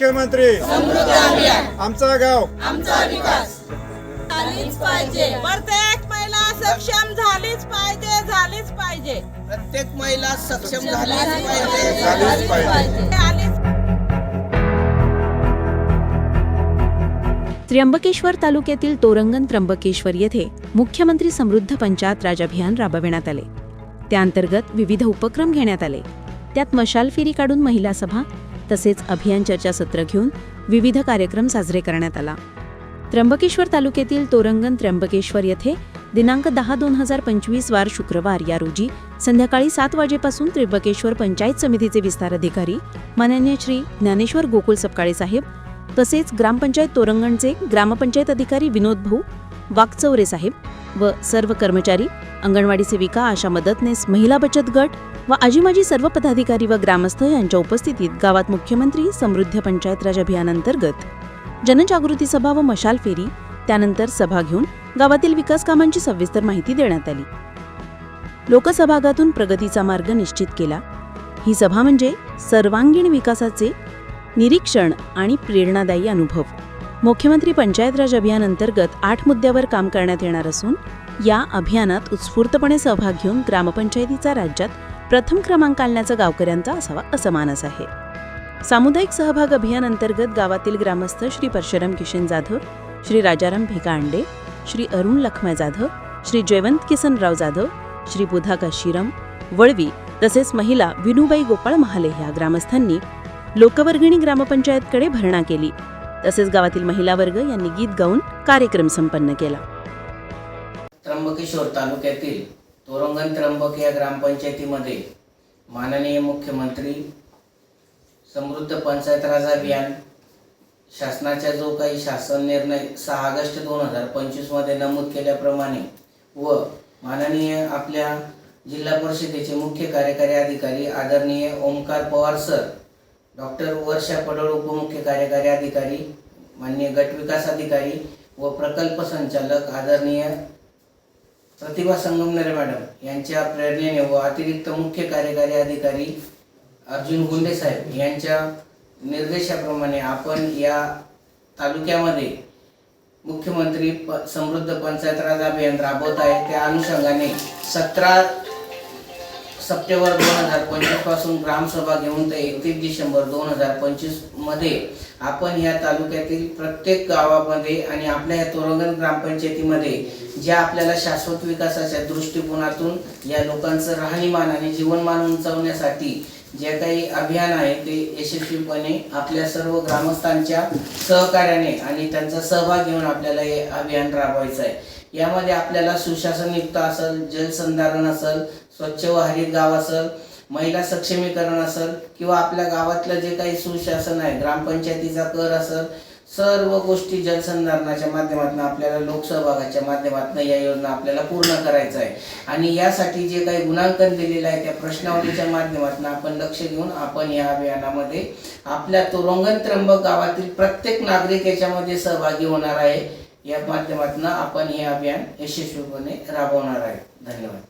मुख्यमंत्री। आमचा गाव. झालीच पाहिजे. प्रत्येक महिला सक्षम झालीच पाहिजे झालीच पाहिजे. प्रत्येक महिला सक्षम झालीच पाहिजे. झालीच पाहिजे. त्र्यंबकेश्वर तालुक्यातील तोरंगण त्र्यंबकेश्वर येथे मुख्यमंत्री समृद्ध पंचायत राज अभियान राबविण्यात आले. त्याअंतर्गत विविध उपक्रम घेण्यात आले. त्यात मशाल फेरी काढून महिला सभा तसेच अभियान चर्चासत्र घेऊन विविध कार्यक्रम साजरे करण्यात आला. त्र्यंबकेश्वर तालुक्यातील तोरंगण त्र्यंबकेश्वर येथे दिनांक दहा दोन हजार पंचवीस वार शुक्रवार या रोजी संध्याकाळी सात वाजेपासून त्र्यंबकेश्वर पंचायत समितीचे विस्तार अधिकारी माननीय श्री ज्ञानेश्वर गोकुळ सपकाळे साहेब तसेच ग्रामपंचायत तोरंगणचे ग्रामपंचायत अधिकारी विनोद भाऊ वाकचौरे साहेब व सर्व कर्मचारी अंगणवाडी सेविका आशा मदतनेस महिला बचत गट व आजीमाजी सर्व पदाधिकारी व ग्रामस्थ यांच्या उपस्थितीत गावात मुख्यमंत्री समृद्ध पंचायत राज अभियानांतर्गत जनजागृती सभा व मशाल फेरी त्यानंतर सभा घेऊन गावातील विकास कामांची सविस्तर माहिती देण्यात आली. लोकसभागातून प्रगतीचा मार्ग निश्चित केला. ही सभा म्हणजे सर्वांगीण विकासाचे निरीक्षण आणि प्रेरणादायी अनुभव. मुख्यमंत्री पंचायत राज अभियान अंतर्गत आठ मुद्द्यावर काम करण्यात येणार असून या अभियानात उत्स्फूर्तपणे सहभाग घेऊन ग्रामपंचायतीचा राज्यात प्रथम क्रमांक आणण्याचा गावकऱ्यांचा असावा असं मानस आहे. सामुदायिक सहभाग अभियान अंतर्गत गावातील ग्रामस्थ श्री परशुराम किशन जाधव श्री राजाराम भिकांडे श्री अरुण लखमा जाधव श्री जयवंत किसनराव जाधव श्री बुधा काशीराम वळवी तसेच महिला विनुबाई गोपाळ महाले ह्या ग्रामस्थांनी लोकवर्गणी ग्रामपंचायतकडे भरणा केली. तसेच गावातील महिला वर्ग यांनी गीत गाऊन कार्यक्रम संपन्न केला. त्र्यंबकेश्वर तालुक्यातील तोरंगण त्र्यंबक या ग्रामपंचायतीमध्ये माननीय मुख्यमंत्री समृद्ध पंचायत राज अभियान शासनाचा जो काही शासन निर्णय सहा ऑगस्ट दोन हजार पंचवीसमध्ये नमूद केल्याप्रमाणे व माननीय आपल्या जिल्हा परिषदेचे मुख्य कार्यकारी अधिकारी आदरणीय ओमकार पवार सर डॉक्टर वर्षा पडोळ उपमुख्य कार्यकारी अधिकारी माननीय गट विकास अधिकारी व प्रकल्प संचालक आदरणीय प्रतिभा संगमनरे मॅडम यांच्या प्रेरणेने व अतिरिक्त मुख्य कार्यकारी अधिकारी अर्जुन गुंडे साहेब यांच्या निर्देशाप्रमाणे आपण या तालुक्यामध्ये मुख्यमंत्री प समृद्ध पंचायत राज अभियान राबवत आहे. त्या अनुषंगाने सतरा सप्टेंबर दोन हजार पंचवीसपासून ग्रामसभा घेऊन ते एकतीस डिसेंबर दोन हजार पंचवीसमध्ये आपण या तालुक्यातील प्रत्येक गावामध्ये आणि आपल्या या तोरंगण ग्रामपंचायतीमध्ये ज्या आपल्याला शाश्वत विकासाच्या दृष्टिकोनातून या लोकांचं राहणीमान आणि जीवनमान उंचावण्यासाठी जे काही अभियान आहे ते यशस्वीपणे आपल्या सर्व ग्रामस्थांच्या सहकार्याने आणि त्यांचा सहभाग घेऊन आपल्याला हे अभियान राबवायचं आहे. यामध्ये आपल्याला सुशासनयुक्त असेल जलसंधारण असेल स्वच्छ व हरित गाव असेल महिला सक्षमीकरण असेल किंवा आपल्या गावातलं जे काही सुशासन आहे ग्रामपंचायतीचा कर असेल सर्व गोष्टी जलसंधारणाच्या माध्यमातून आपल्याला लोकसहभागाच्या माध्यमातून या योजना आपल्याला पूर्ण करायचं आहे. आणि यासाठी जे काही गुणांकन दिलेलं आहे त्या प्रश्नावलीच्या माध्यमातून आपण लक्ष घेऊन आपण या अभियानामध्ये आपल्या तो त्र्यंबक गावातील प्रत्येक नागरिक याच्यामध्ये सहभागी होणार आहे. या माध्यमातून आपण हे अभियान यशस्वीपणे राबवणार आहे. धन्यवाद.